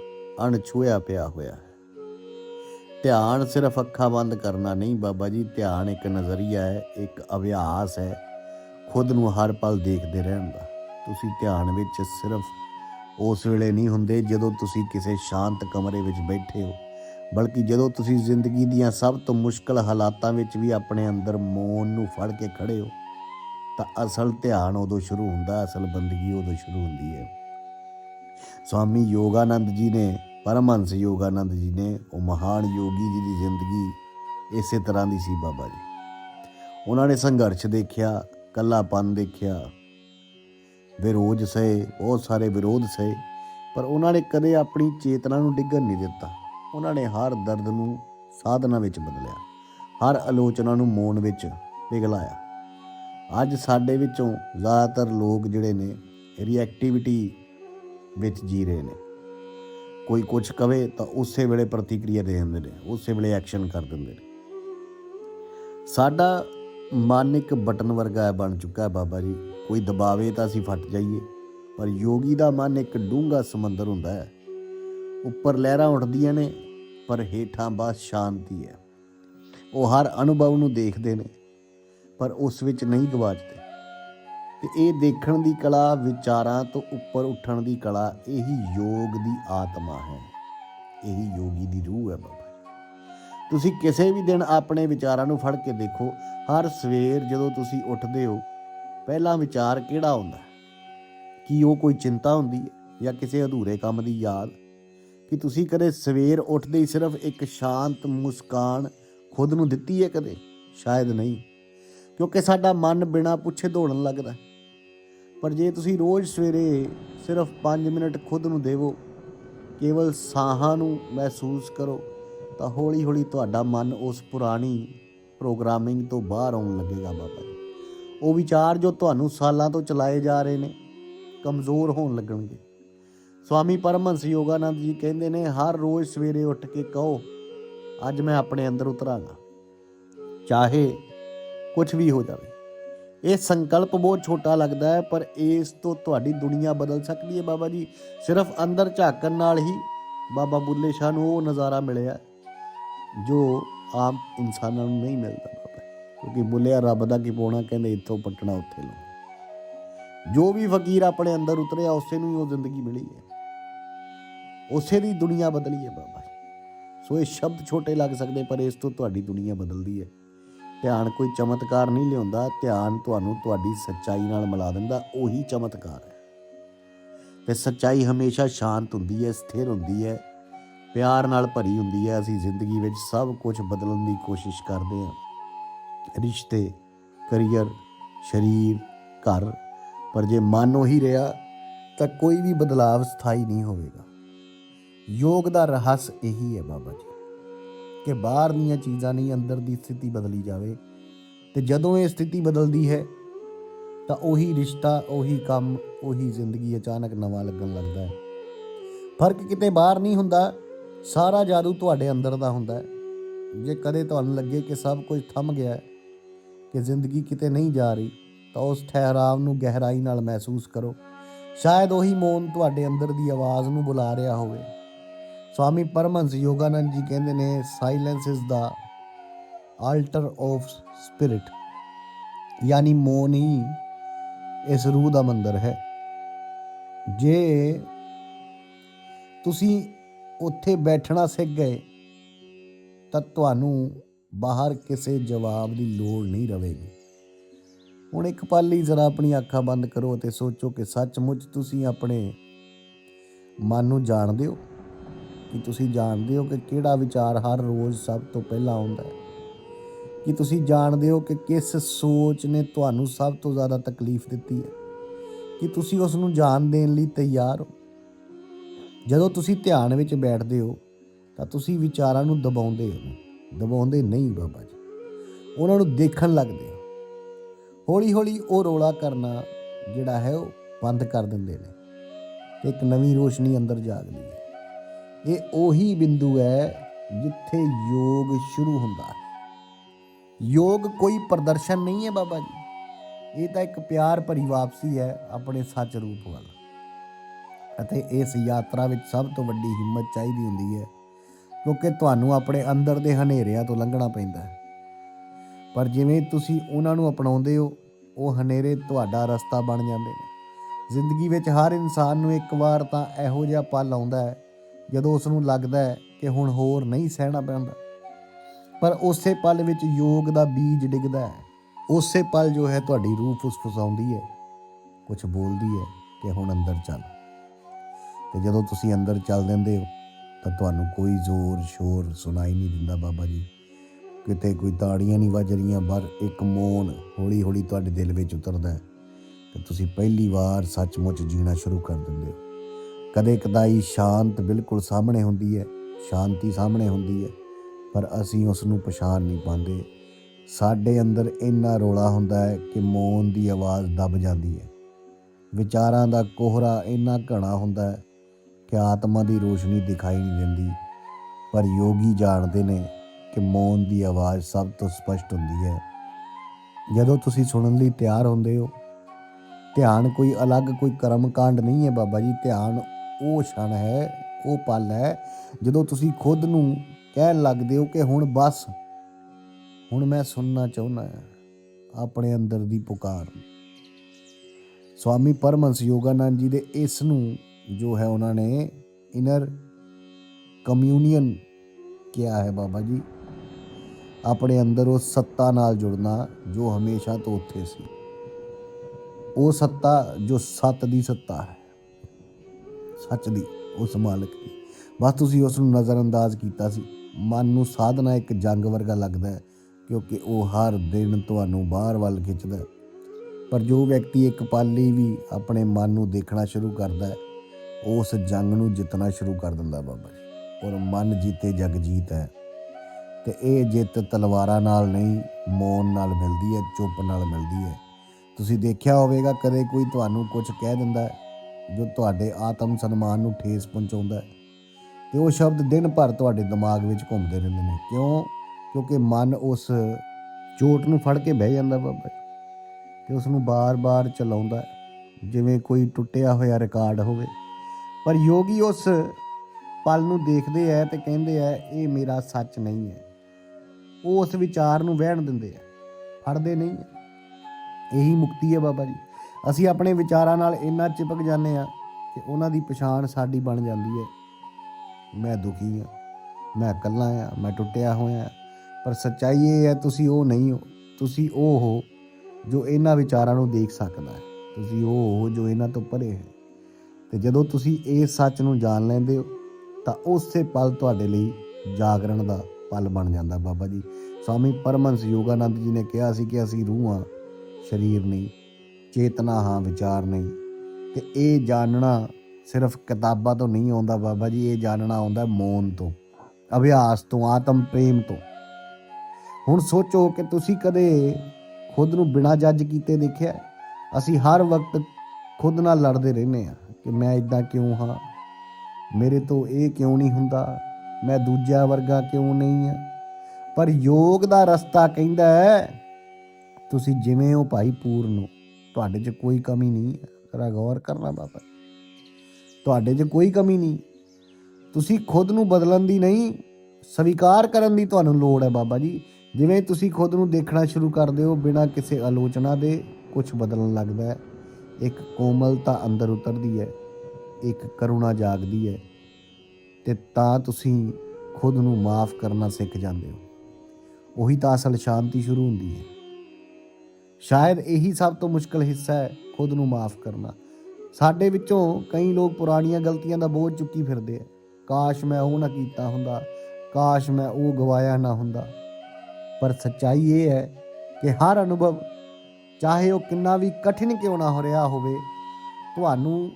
A: ਅਣਛੂਇਆ ਪਿਆ ਹੋਇਆ ਹੈ। ਧਿਆਨ ਸਿਰਫ ਅੱਖਾਂ ਬੰਦ ਕਰਨਾ ਨਹੀਂ ਬਾਬਾ ਜੀ, ਧਿਆਨ ਇੱਕ ਨਜ਼ਰੀਆ ਹੈ, ਇੱਕ ਅਭਿਆਸ ਹੈ। ਖੁਦ ਨੂੰ ਹਰ ਪਲ ਦੇਖਦੇ ਰਹਿਣ ਦਾ। ਤੁਸੀਂ ਧਿਆਨ ਵਿੱਚ ਸਿਰਫ ਉਸ ਵੇਲੇ ਨਹੀਂ ਹੁੰਦੇ ਜਦੋਂ ਤੁਸੀਂ ਕਿਸੇ ਸ਼ਾਂਤ ਕਮਰੇ ਵਿੱਚ ਬੈਠੇ ਹੋ, ਬਲਕਿ ਜਦੋਂ ਤੁਸੀਂ ਜ਼ਿੰਦਗੀ ਦੀਆਂ ਸਭ ਤੋਂ ਮੁਸ਼ਕਲ ਹਾਲਾਤਾਂ ਵਿੱਚ ਵੀ ਆਪਣੇ ਅੰਦਰ ਮੌਨ ਨੂੰ ਫੜ ਕੇ ਖੜੇ ਹੋ, ਤਾਂ ਅਸਲ ਧਿਆਨ ਉਦੋਂ ਸ਼ੁਰੂ ਹੁੰਦਾ, ਅਸਲ ਬੰਦਗੀ ਉਦੋਂ ਸ਼ੁਰੂ ਹੁੰਦੀ ਹੈ। ਸਵਾਮੀ ਯੋਗਾਨੰਦ ਜੀ ਨੇ, ਪਰਮਹੰਸ ਯੋਗਾਨੰਦ ਜੀ ਨੇ, ਉਹ ਮਹਾਨ ਯੋਗੀ ਜੀ ਦੀ ਜ਼ਿੰਦਗੀ ਇਸੇ ਤਰ੍ਹਾਂ ਦੀ ਸੀ ਬਾਬਾ ਜੀ। ਉਹਨਾਂ ਨੇ ਸੰਘਰਸ਼ ਦੇਖਿਆ, ਕੱਲਾਪਨ ਦੇਖਿਆ ਵਿਰੋਧ ਸਹੇ, ਬਹੁਤ ਸਾਰੇ ਵਿਰੋਧ ਸਹੇ, ਪਰ ਉਹਨਾਂ ਨੇ ਕਦੇ ਆਪਣੀ ਚੇਤਨਾ ਨੂੰ ਡਿੱਗਣ ਨਹੀਂ ਦਿੱਤਾ। ਉਹਨਾਂ ਨੇ ਹਰ ਦਰਦ ਨੂੰ ਸਾਧਨਾ ਵਿੱਚ ਬਦਲਿਆ, ਹਰ ਆਲੋਚਨਾ ਨੂੰ ਮੌਨ ਵਿੱਚ ਪਿਘਲਾਇਆ। ਅੱਜ ਸਾਡੇ ਵਿੱਚੋਂ ਜ਼ਿਆਦਾਤਰ ਲੋਕ ਜਿਹੜੇ ਨੇ ਰਿਐਕਟੀਵਿਟੀ ਵਿੱਚ ਜੀ ਰਹੇ ਨੇ। ਕੋਈ ਕੁਝ ਕਵੇ ਤਾਂ ਉਸੇ ਵੇਲੇ ਪ੍ਰਤੀਕਿਰਿਆ ਦੇ ਦਿੰਦੇ ਨੇ, ਉਸੇ ਵੇਲੇ ਐਕਸ਼ਨ ਕਰ ਦਿੰਦੇ ਨੇ। ਸਾਡਾ ਮਨ ਇੱਕ ਬਟਨ ਵਰਗਾ ਬਣ ਚੁੱਕਾ ਹੈ ਬਾਬਾ ਜੀ। ਕੋਈ ਦਬਾਵੇ ਤਾਂ ਅਸੀਂ ਫਟ ਜਾਈਏ, ਪਰ ਯੋਗੀ ਦਾ ਮਨ ਇੱਕ ਡੂੰਘਾ ਸਮੁੰਦਰ ਹੁੰਦਾ ਹੈ। ਉੱਪਰ ਲਹਿਰਾਂ ਉੱਠਦੀਆਂ ਨੇ, ਪਰ ਹੇਠਾਂ ਬਸ ਸ਼ਾਂਤੀ ਹੈ। ਉਹ ਹਰ ਅਨੁਭਵ ਨੂੰ ਦੇਖਦੇ ਨੇ, ਪਰ ਉਸ ਵਿੱਚ ਨਹੀਂ ਗਵਾਚਦੇ। ਤੇ ਇਹ ਦੇਖਣ ਦੀ ਕਲਾ, ਵਿਚਾਰਾਂ ਤੋਂ ਉੱਪਰ ਉੱਠਣ ਦੀ ਕਲਾ, ਇਹੀ ਯੋਗ ਦੀ ਆਤਮਾ ਹੈ। ਇਹੀ ਯੋਗੀ ਦੀ ਰੂਹ ਹੈ ਬਾਬਾ ਤੁਸੀਂ ਕਿਸੇ ਵੀ ਦਿਨ ਆਪਣੇ ਵਿਚਾਰਾਂ ਨੂੰ ਫੜ ਕੇ ਦੇਖੋ। ਹਰ ਸਵੇਰ ਜਦੋਂ ਤੁਸੀਂ ਉੱਠਦੇ ਹੋ, ਪਹਿਲਾ ਵਿਚਾਰ ਕਿਹੜਾ ਆਉਂਦਾ ਕੀ ਉਹ ਕੋਈ ਚਿੰਤਾ ਹੁੰਦੀ ਹੈ ਜਾਂ ਕਿਸੇ ਅਧੂਰੇ ਕੰਮ ਦੀ ਯਾਦ? ਕਿ ਤੁਸੀਂ ਕਦੇ ਸਵੇਰ ਉੱਠਦੇ ਹੀ ਸਿਰਫ ਇੱਕ ਸ਼ਾਂਤ ਮੁਸਕਾਨ ਖੁਦ ਨੂੰ ਦਿੱਤੀ ਹੈ ਕਦੇ? ਸ਼ਾਇਦ ਨਹੀਂ, ਕਿਉਂਕਿ ਸਾਡਾ ਮਨ ਬਿਨਾਂ ਪੁੱਛੇ ਦੌੜਨ ਲੱਗਦਾ। ਪਰ ਜੇ ਤੁਸੀਂ ਰੋਜ਼ ਸਵੇਰੇ ਸਿਰਫ 5 ਮਿੰਟ ਖੁਦ ਨੂੰ ਦੇਵੋ, ਕੇਵਲ ਸਾਹਾਂ ਨੂੰ ਮਹਿਸੂਸ ਕਰੋ ਤਾਂ ਹੌਲੀ-ਹੌਲੀ ਤੁਹਾਡਾ ਮਨ ਉਸ ਪੁਰਾਣੀ ਪ੍ਰੋਗਰਾਮਿੰਗ ਤੋਂ ਬਾਹਰ ਆਉਣ ਲੱਗੇਗਾ ਬਾਬਾ ਜੀ। ਉਹ ਵਿਚਾਰ ਜੋ ਤੁਹਾਨੂੰ ਸਾਲਾਂ ਤੋਂ ਚਲਾਏ ਜਾ ਰਹੇ ਨੇ, ਕਮਜ਼ੋਰ ਹੋਣ ਲੱਗਣਗੇ। ਸਵਾਮੀ ਪਰਮਹੰਸ ਯੋਗਾਨੰਦ ਜੀ ਕਹਿੰਦੇ ਨੇ, ਹਰ ਰੋਜ਼ ਸਵੇਰੇ ਉੱਠ ਕੇ ਕਹੋ, ਅੱਜ ਮੈਂ ਆਪਣੇ ਅੰਦਰ ਉਤਰਾਂਗਾ, ਚਾਹੇ ਕੁਝ ਵੀ ਹੋ ਜਾਵੇ। ਇਹ ਸੰਕਲਪ ਬਹੁਤ ਛੋਟਾ ਲੱਗਦਾ ਹੈ, ਪਰ ਇਸ ਤੋਂ ਤੁਹਾਡੀ ਦੁਨੀਆ ਬਦਲ ਸਕਦੀ ਹੈ ਬਾਬਾ ਜੀ। ਸਿਰਫ ਅੰਦਰ ਝਾਕਣ ਨਾਲ ਹੀ ਬਾਬਾ ਬੁੱਲੇ ਸ਼ਾਹ ਨੂੰ ਉਹ ਨਜ਼ਾਰਾ ਮਿਲਿਆ। ਜੋ ਆਮ ਇਨਸਾਨਾਂ ਨੂੰ ਨਹੀਂ ਮਿਲਦਾ ਬਾਬਾ ਕਿਉਂਕਿ ਬੁੱਲਿਆ ਰੱਬ ਦਾ ਕੀ ਪਾਉਣਾ, ਕਹਿੰਦੇ ਇੱਥੋਂ ਪਟਣਾ, ਉੱਥੇ ਲੋ ਜੋ ਵੀ ਫਕੀਰ ਆਪਣੇ ਅੰਦਰ ਉਤਰਿਆ, ਉਸੇ ਨੂੰ ਹੀ ਉਹ ਜ਼ਿੰਦਗੀ ਮਿਲੀ ਹੈ। ਉਸੇ ਦੀ ਦੁਨੀਆ ਬਦਲੀ ਹੈ ਬਾਬਾ ਸੋ ਇਹ ਸ਼ਬਦ ਛੋਟੇ ਲੱਗ ਸਕਦੇ, ਪਰ ਇਸ ਤੋਂ ਤੁਹਾਡੀ ਦੁਨੀਆ ਬਦਲਦੀ ਹੈ। ਧਿਆਨ ਕੋਈ ਚਮਤਕਾਰ ਨਹੀਂ ਲਿਆਉਂਦਾ, ਧਿਆਨ ਤੁਹਾਨੂੰ ਤੁਹਾਡੀ ਸੱਚਾਈ ਨਾਲ ਮਿਲਾ ਦਿੰਦਾ, ਉਹੀ ਚਮਤਕਾਰ ਹੈ। ਤੇ ਸੱਚਾਈ ਹਮੇਸ਼ਾ ਸ਼ਾਂਤ ਹੁੰਦੀ ਹੈ, ਸਥਿਰ ਹੁੰਦੀ ਹੈ ਪਿਆਰ ਨਾਲ ਭਰੀ ਹੁੰਦੀ ਹੈ। ਅਸੀਂ ਜ਼ਿੰਦਗੀ ਵਿੱਚ ਸਭ ਕੁਝ ਬਦਲਣ ਦੀ ਕੋਸ਼ਿਸ਼ ਕਰਦੇ ਹਾਂ। ਰਿਸ਼ਤੇ, ਕਰੀਅਰ, ਸਰੀਰ, ਘਰ, ਪਰ ਜੇ ਮਨ ਉਹੀ ਰਿਹਾ, ਤਾਂ ਕੋਈ ਵੀ ਬਦਲਾਵ ਸਥਾਈ ਨਹੀਂ ਹੋਵੇਗਾ। ਯੋਗ ਦਾ ਰਹੱਸ ਇਹੀ ਹੈ ਬਾਬਾ ਜੀ, ਕਿ ਬਾਹਰ ਦੀਆਂ ਚੀਜ਼ਾਂ ਨਹੀਂ, ਅੰਦਰ ਦੀ ਸਥਿਤੀ ਬਦਲੀ ਜਾਵੇ। ਤੇ ਜਦੋਂ ਇਹ ਸਥਿਤੀ ਬਦਲਦੀ ਹੈ, ਤਾਂ ਉਹੀ ਰਿਸ਼ਤਾ, ਉਹੀ ਕੰਮ, ਉਹੀ ਜ਼ਿੰਦਗੀ ਅਚਾਨਕ ਨਵਾਂ ਲੱਗਣ ਲੱਗਦਾ ਹੈ। ਫ਼ਰਕ ਕਿਤੇ ਬਾਹਰ ਨਹੀਂ ਹੁੰਦਾ। ਸਾਰਾ ਜਾਦੂ ਤੁਹਾਡੇ ਅੰਦਰ ਦਾ ਹੁੰਦਾ ਹੈ। ਜੇ ਕਦੇ ਤੁਹਾਨੂੰ ਲੱਗੇ ਕਿ ਸਭ ਕੁਝ ਥੰਮ ਗਿਆ ਹੈ, ਕਿ ਜ਼ਿੰਦਗੀ ਕਿਤੇ ਨਹੀਂ ਜਾ ਰਹੀ, ਤਾਂ ਉਸ ਠਹਿਰਾਵ ਨੂੰ ਗਹਿਰਾਈ ਨਾਲ ਮਹਿਸੂਸ ਕਰੋ। ਸ਼ਾਇਦ ਉਹੀ ਮੌਨ ਤੁਹਾਡੇ ਅੰਦਰ ਦੀ ਆਵਾਜ਼ ਨੂੰ ਬੁਲਾ ਰਿਹਾ ਹੋਵੇ। ਸਵਾਮੀ ਪਰਮਹੰਸ ਯੋਗਾਨੰਦ ਜੀ ਕਹਿੰਦੇ ਨੇ silence is the altar of spirit ਯਾਨੀ ਮੌਨ ਹੀ ਇਸ ਰੂਹ ਦਾ ਮੰਦਰ ਹੈ। ਜੇ ਤੁਸੀਂ ਉੱਥੇ ਬੈਠਣਾ ਸਿੱਖ ਗਏ, ਤਾਂ ਤੁਹਾਨੂੰ ਬਾਹਰ ਕਿਸੇ ਜਵਾਬ ਦੀ ਲੋੜ ਨਹੀਂ ਰਹੇਗੀ ਹੁਣ ਇੱਕ ਪਲ ਲਈ ਜ਼ਰਾ ਆਪਣੀ ਅੱਖਾਂ ਬੰਦ ਕਰੋ ਅਤੇ ਸੋਚੋ ਕਿ ਸੱਚਮੁੱਚ ਤੁਸੀਂ ਆਪਣੇ ਮਨ ਨੂੰ ਜਾਣਦੇ ਹੋ, ਕਿ ਤੁਸੀਂ ਜਾਣਦੇ ਹੋ ਕਿ ਕਿਹੜਾ ਵਿਚਾਰ ਹਰ ਰੋਜ਼ ਸਭ ਤੋਂ ਪਹਿਲਾਂ ਆਉਂਦਾ ਹੈ। ਕਿ ਤੁਸੀਂ ਜਾਣਦੇ ਹੋ ਕਿ ਕਿਸ ਸੋਚ ਨੇ ਤੁਹਾਨੂੰ ਸਭ ਤੋਂ ਜ਼ਿਆਦਾ ਤਕਲੀਫ ਦਿੱਤੀ ਹੈ। ਕਿ ਤੁਸੀਂ ਉਸ ਨੂੰ ਜਾਣ ਦੇਣ ਲਈ ਤਿਆਰ ਹੋ। ਜਦੋਂ ਤੁਸੀਂ ਧਿਆਨ ਵਿੱਚ ਬੈਠਦੇ ਹੋ, ਤਾਂ ਤੁਸੀਂ ਵਿਚਾਰਾਂ ਨੂੰ ਦਬਾਉਂਦੇ ਹੋ। ਦਬਾਉਂਦੇ ਨਹੀਂ ਬਾਬਾ ਜੀ। ਉਹਨਾਂ ਨੂੰ ਦੇਖਣ ਲੱਗਦੇ ਹੋ। ਹੌਲੀ ਹੌਲੀ ਉਹ ਰੋਲਾ ਕਰਨਾ ਜਿਹੜਾ ਹੈ, ਉਹ ਬੰਦ ਕਰ ਦਿੰਦੇ ਨੇ ਤੇ ਇੱਕ ਨਵੀਂ ਰੋਸ਼ਨੀ ਅੰਦਰ ਜਾਗਦੀ ਹੈ। ਇਹ ਉਹੀ ਬਿੰਦੂ ਹੈ ਜਿੱਥੇ ਯੋਗ ਸ਼ੁਰੂ ਹੁੰਦਾ ਹੈ। ਯੋਗ ਕੋਈ ਪ੍ਰਦਰਸ਼ਨ ਨਹੀਂ ਹੈ ਬਾਬਾ ਜੀ। ਇਹ ਤਾਂ ਇੱਕ ਪਿਆਰ ਭਰੀ ਵਾਪਸੀ ਹੈ ਆਪਣੇ ਸੱਚ ਰੂਪ ਵੱਲ। ਅਤੇ ਇਸ ਯਾਤਰਾ ਵਿੱਚ ਸਭ ਤੋਂ ਵੱਡੀ ਹਿੰਮਤ ਚਾਹੀਦੀ ਹੁੰਦੀ ਹੈ, ਕਿਉਂਕਿ ਤੁਹਾਨੂੰ ਆਪਣੇ ਅੰਦਰ ਦੇ ਹਨੇਰਿਆਂ ਤੋਂ ਲੰਘਣਾ ਪੈਂਦਾ ਹੈ। ਪਰ ਜਿਵੇਂ ਤੁਸੀਂ ਉਹਨਾਂ ਨੂੰ ਅਪਣਾਉਂਦੇ ਹੋ, ਉਹ ਹਨੇਰੇ ਤੁਹਾਡਾ ਰਸਤਾ ਬਣ ਜਾਂਦੇ ਨੇ। ਜ਼ਿੰਦਗੀ ਵਿੱਚ ਹਰ ਇਨਸਾਨ ਨੂੰ ਇੱਕ ਵਾਰ ਤਾਂ ਇਹੋ ਜਿਹਾ ਪਲ ਆਉਂਦਾ ਹੈ, ਜਦੋਂ ਉਸ ਨੂੰ ਲੱਗਦਾ ਹੈ ਕਿ ਹੁਣ ਹੋਰ ਨਹੀਂ ਸਹਿਣਾ ਪੈਂਦਾ। ਪਰ ਉਸੇ ਪਲ ਵਿੱਚ ਯੋਗ ਦਾ ਬੀਜ ਡਿੱਗਦਾ ਹੈ। ਉਸੇ ਪਲ ਜੋ ਹੈ ਤੁਹਾਡੀ ਰੂਹ ਫੁਸਫੁਸਾਉਂਦੀ ਹੈ। ਕੁਝ ਬੋਲਦੀ ਹੈ ਕਿ ਹੁਣ ਅੰਦਰ ਚੱਲ। ਤੇ ਜਦੋਂ ਤੁਸੀਂ ਅੰਦਰ ਚੱਲ ਦਿੰਦੇ ਹੋ, ਤਾਂ ਤੁਹਾਨੂੰ ਕੋਈ ਜ਼ੋਰ ਸ਼ੋਰ ਸੁਣਾਈ ਨਹੀਂ ਦਿੰਦਾ ਬਾਬਾ ਜੀ। ਕਿਤੇ ਕੋਈ ਤਾੜੀਆਂ ਨਹੀਂ ਵੱਜ ਰਹੀਆਂ, ਪਰ ਇੱਕ ਮੋਨ ਹੌਲੀ ਹੌਲੀ ਤੁਹਾਡੇ ਦਿਲ ਵਿੱਚ ਉਤਰਦਾ ਹੈ। ਤੇ ਤੁਸੀਂ ਪਹਿਲੀ ਵਾਰ ਸੱਚਮੁੱਚ ਜੀਣਾ ਸ਼ੁਰੂ ਕਰ ਦਿੰਦੇ ਹੋ। ਕਦੇ ਕਦਾਈ ਸ਼ਾਂਤ ਬਿਲਕੁਲ ਸਾਹਮਣੇ ਹੁੰਦੀ ਹੈ, ਸ਼ਾਂਤੀ ਸਾਹਮਣੇ ਹੁੰਦੀ ਹੈ, ਪਰ ਅਸੀਂ ਉਸ ਨੂੰ ਪਛਾਣ ਨਹੀਂ ਪਾਉਂਦੇ। ਸਾਡੇ ਅੰਦਰ ਇੰਨਾ ਰੋਲਾ ਹੁੰਦਾ ਹੈ ਕਿ ਮੌਨ ਦੀ ਆਵਾਜ਼ ਦਬ ਜਾਂਦੀ ਹੈ। ਵਿਚਾਰਾਂ ਦਾ ਕੋਹਰਾ ਇੰਨਾ ਘਣਾ ਹੁੰਦਾ ਹੈ ਕਿ ਆਤਮਾ ਦੀ ਰੋਸ਼ਨੀ ਦਿਖਾਈ ਨਹੀਂ ਦਿੰਦੀ, ਪਰ ਯੋਗੀ ਜਾਣਦੇ ਨੇ ਕਿ ਮੌਨ ਦੀ ਆਵਾਜ਼ ਸਭ ਤੋਂ ਸਪਸ਼ਟ ਹੁੰਦੀ ਹੈ। ਜਦੋਂ ਤੁਸੀਂ ਸੁਣਨ ਲਈ ਤਿਆਰ ਹੁੰਦੇ ਹੋ, ਧਿਆਨ ਕੋਈ ਅਲੱਗ ਕੋਈ ਕਰਮਕਾਂਡ ਨਹੀਂ ਹੈ ਬਾਬਾ ਜੀ। ਧਿਆਨ ਉਹ ਛਣ ਹੈ, ਉਹ ਪਲ ਹੈ, ਜਦੋਂ ਤੁਸੀਂ ਖੁਦ ਨੂੰ ਕਹਿਣ ਲੱਗਦੇ ਹੋ ਕਿ ਹੁਣ ਬਸ, ਹੁਣ ਮੈਂ ਸੁਣਨਾ ਚਾਹੁੰਦਾ ਹਾਂ, ਆਪਣੇ ਅੰਦਰ ਦੀ ਪੁਕਾਰ। ਸਵਾਮੀ ਪਰਮਹੰਸ ਯੋਗਾਨੰਦ ਜੀ ਦੇ ਇਸ ਨੂੰ ਜੋ ਹੈ ਉਹਨਾਂ ਨੇ ਇਨਰ ਕਮਿਊਨੀਅਨ ਕਿਹਾ ਹੈ ਬਾਬਾ ਜੀ ਆਪਣੇ ਅੰਦਰ ਉਹ ਸੱਤਾ ਨਾਲ ਜੁੜਨਾ ਜੋ ਹਮੇਸ਼ਾ ਤੋਂ ਉੱਥੇ ਸੀ ਉਹ ਸੱਤਾ ਜੋ ਸੱਤ ਦੀ ਸੱਤਾ ਹੈ ਸੱਚ ਦੀ ਉਸ ਮਾਲਕ ਦੀ ਬਸ ਤੁਸੀਂ ਉਸ ਨੂੰ ਨਜ਼ਰਅੰਦਾਜ਼ ਕੀਤਾ ਸੀ ਮਨ ਨੂੰ ਸਾਧਨਾ ਇੱਕ ਜੰਗ ਵਰਗਾ ਲੱਗਦਾ ਹੈ ਕਿਉਂਕਿ ਉਹ ਹਰ ਦਿਨ ਤੁਹਾਨੂੰ ਬਾਹਰ ਵੱਲ ਖਿੱਚਦਾ ਪਰ ਜੋ ਵਿਅਕਤੀ ਇੱਕ ਪਾਲੀ ਵੀ ਆਪਣੇ ਮਨ ਨੂੰ ਦੇਖਣਾ ਸ਼ੁਰੂ ਕਰਦਾ ਹੈ ਉਸ ਜੰਗ ਨੂੰ ਜਿੱਤਣਾ ਸ਼ੁਰੂ ਕਰ ਦਿੰਦਾ ਬਾਬਾ ਜੀ। ਔਰ ਮਨ ਜੀਤੇ ਜਗ ਜੀਤ ਹੈ। ਤੇ ਇਹ ਜਿੱਤ ਤਲਵਾਰਾਂ ਨਾਲ ਨਹੀਂ, ਮੌਨ ਨਾਲ ਮਿਲਦੀ ਹੈ, ਚੁੱਪ ਨਾਲ ਮਿਲਦੀ ਹੈ। ਤੁਸੀਂ ਦੇਖਿਆ ਹੋਵੇਗਾ, ਕਦੇ ਕੋਈ ਤੁਹਾਨੂੰ ਕੁਝ ਕਹਿ ਦਿੰਦਾ ਹੈ, ਜੋ ਤੁਹਾਡੇ ਆਤਮ ਸਨਮਾਨ ਨੂੰ ਠੇਸ ਪਹੁੰਚਾਉਂਦਾ ਹੈ। ਤੇ ਉਹ ਸ਼ਬਦ ਦਿਨ ਭਰ ਤੁਹਾਡੇ ਦਿਮਾਗ ਵਿੱਚ ਘੁੰਮਦੇ ਰਹਿੰਦੇ ਨੇ। ਕਿਉਂ? ਕਿਉਂਕਿ ਮਨ ਉਸ ਚੋਟ ਨੂੰ ਫੜ ਕੇ ਬਹਿ ਜਾਂਦਾ ਬਾਬਾ ਜੀ। ਤੇ ਉਸ ਨੂੰ ਬਾਰ-ਬਾਰ ਚਲਾਉਂਦਾ ਜਿਵੇਂ ਕੋਈ ਟੁੱਟਿਆ ਹੋਇਆ ਰਿਕਾਰਡ ਹੋਵੇ। ਪਰ ਯੋਗੀ ਉਸ ਪਲ ਨੂੰ ਦੇਖਦੇ ਆ ਤੇ ਕਹਿੰਦੇ ਆ, ਇਹ ਮੇਰਾ ਸੱਚ ਨਹੀਂ ਹੈ। ਉਹ ਉਸ ਵਿਚਾਰ ਨੂੰ ਵਹਿਣ ਦਿੰਦੇ ਆ, ਫੜਦੇ ਨਹੀਂ ਆ। ਇਹੀ ਮੁਕਤੀ ਹੈ ਬਾਬਾ ਜੀ। ਅਸੀਂ ਆਪਣੇ ਵਿਚਾਰਾਂ ਨਾਲ ਇੰਨਾ ਚਿਪਕ ਜਾਂਦੇ ਆ ਕਿ ਉਹਨਾਂ ਦੀ ਪਛਾਣ ਸਾਡੀ ਬਣ ਜਾਂਦੀ ਹੈ। ਮੈਂ ਦੁਖੀ ਹਾਂ ਮੈਂ ਇਕੱਲਾ ਹਾਂ ਮੈਂ ਟੁੱਟਿਆ ਹੋਇਆ ਪਰ ਸੱਚਾਈ ਇਹ ਹੈ, ਤੁਸੀਂ ਉਹ ਨਹੀਂ ਹੋ, ਤੁਸੀਂ ਉਹ ਹੋ ਜੋ ਇਹਨਾਂ ਵਿਚਾਰਾਂ ਨੂੰ ਦੇਖ ਸਕਦਾ ਹੈ। ਤੁਸੀਂ ਉਹ ਹੋ ਜੋ ਇਹਨਾਂ ਤੋਂ ਪਰੇ ਹੈ। ਤੇ ਜਦੋਂ ਤੁਸੀਂ ਇਸ ਸੱਚ ਨੂੰ ਜਾਣ ਲੈਂਦੇ ਹੋ, ਤਾਂ ਉਸੇ ਪਲ ਤੁਹਾਡੇ ਲਈ ਜਾਗਰਣ ਦਾ ਪਲ ਬਣ ਜਾਂਦਾ ਬਾਬਾ ਜੀ। ਸਵਾਮੀ ਪਰਮਹੰਸ ਯੋਗਾਨੰਦ ਜੀ ਨੇ ਕਿਹਾ ਸੀ ਕਿ ਅਸੀਂ ਰੂਹ ਹਾਂ ਸਰੀਰ ਨਹੀਂ, ਚੇਤਨਾ ਹਾਂ, ਵਿਚਾਰ ਨਹੀਂ। ਤੇ ਇਹ ਜਾਣਨਾ ਸਿਰਫ ਕਿਤਾਬਾਂ ਤੋਂ ਨਹੀਂ ਆਉਂਦਾ ਬਾਬਾ ਜੀ, ਇਹ ਜਾਣਨਾ ਆਉਂਦਾ ਮੌਨ ਤੋਂ, ਅਭਿਆਸ ਤੋਂ, ਆਤਮ ਪ੍ਰੇਮ ਤੋਂ। ਹੁਣ ਸੋਚੋ ਕਿ ਤੁਸੀਂ ਕਦੇ ਖੁਦ ਨੂੰ ਬਿਨਾਂ ਜੱਜ ਕੀਤੇ ਦੇਖਿਆ ਅਸੀਂ ਹਰ ਵਕਤ ਖੁਦ ਨਾਲ ਲੜਦੇ ਰਹਿੰਦੇ ਆ ਕਿ ਮੈਂ ਇਦਾਂ ਕਿਉਂ ਹਾਂ? ਮੇਰੇ ਤੋਂ ਇਹ ਕਿਉਂ ਨਹੀਂ ਹੁੰਦਾ? ਮੈਂ ਦੂਜਿਆਂ ਵਰਗਾ ਕਿਉਂ ਨਹੀਂ ਆ ਪਰ ਯੋਗ ਦਾ ਰਸਤਾ ਕਹਿੰਦਾ ਹੈ, ਤੁਸੀਂ ਜਿਵੇਂ ਹੋ ਭਾਈ ਪੂਰਨ ਹੋ। ਤੁਹਾਡੇ 'ਚ ਕੋਈ ਕਮੀ ਨਹੀਂ ਹੈ। ਜ਼ਰਾ ਗੌਰ ਕਰਨਾ ਬਾਬਾ। ਤੁਹਾਡੇ 'ਚ ਕੋਈ ਕਮੀ ਨਹੀਂ। ਤੁਸੀਂ ਖੁਦ ਨੂੰ ਬਦਲਣ ਦੀ ਨਹੀਂ, ਸਵੀਕਾਰ ਕਰਨ ਦੀ ਤੁਹਾਨੂੰ ਲੋੜ ਹੈ ਬਾਬਾ ਜੀ। ਜਿਵੇਂ ਤੁਸੀਂ ਖੁਦ ਨੂੰ ਦੇਖਣਾ ਸ਼ੁਰੂ ਕਰਦੇ ਹੋ, ਬਿਨਾਂ ਕਿਸੇ ਆਲੋਚਨਾ ਦੇ ਕੁਝ ਬਦਲਣ ਲੱਗਦਾ ਹੈ। ਇੱਕ ਕੋਮਲਤਾ ਅੰਦਰ ਉਤਰਦੀ ਹੈ, ਇੱਕ ਕਰੁਣਾ ਜਾਗਦੀ ਹੈ ਤੇ ਤਾਂ ਤੁਸੀਂ ਖੁਦ ਨੂੰ ਮਾਫ ਕਰਨਾ ਸਿੱਖ ਜਾਂਦੇ ਹੋ। ਉਹੀ ਤਾਂ ਅਸਲ ਸ਼ਾਂਤੀ ਸ਼ੁਰੂ ਹੁੰਦੀ ਹੈ। ਸ਼ਾਇਦ ਇਹੀ ਸਭ ਤੋਂ ਮੁਸ਼ਕਲ ਹਿੱਸਾ ਹੈ ਖੁਦ ਨੂੰ ਮਾਫ ਕਰਨਾ। ਸਾਡੇ ਵਿੱਚੋਂ ਕਈ ਲੋਕ ਪੁਰਾਣੀਆਂ ਗਲਤੀਆਂ ਦਾ ਬੋਝ ਚੁੱਕੀ ਫਿਰਦੇ ਆ। ਕਾਸ਼ ਮੈਂ ਉਹ ਨਾ ਕੀਤਾ ਹੁੰਦਾ, ਕਾਸ਼ ਮੈਂ ਉਹ ਗਵਾਇਆ ਨਾ ਹੁੰਦਾ। ਪਰ ਸੱਚਾਈ ਇਹ ਹੈ ਕਿ ਹਰ ਅਨੁਭਵ ਚਾਹੇ ਉਹ ਕਿੰਨਾ ਵੀ ਕਠਿਨ ਕਿਉਂ ਨਾ ਹੋ ਰਿਹਾ ਹੋਵੇ, ਤੁਹਾਨੂੰ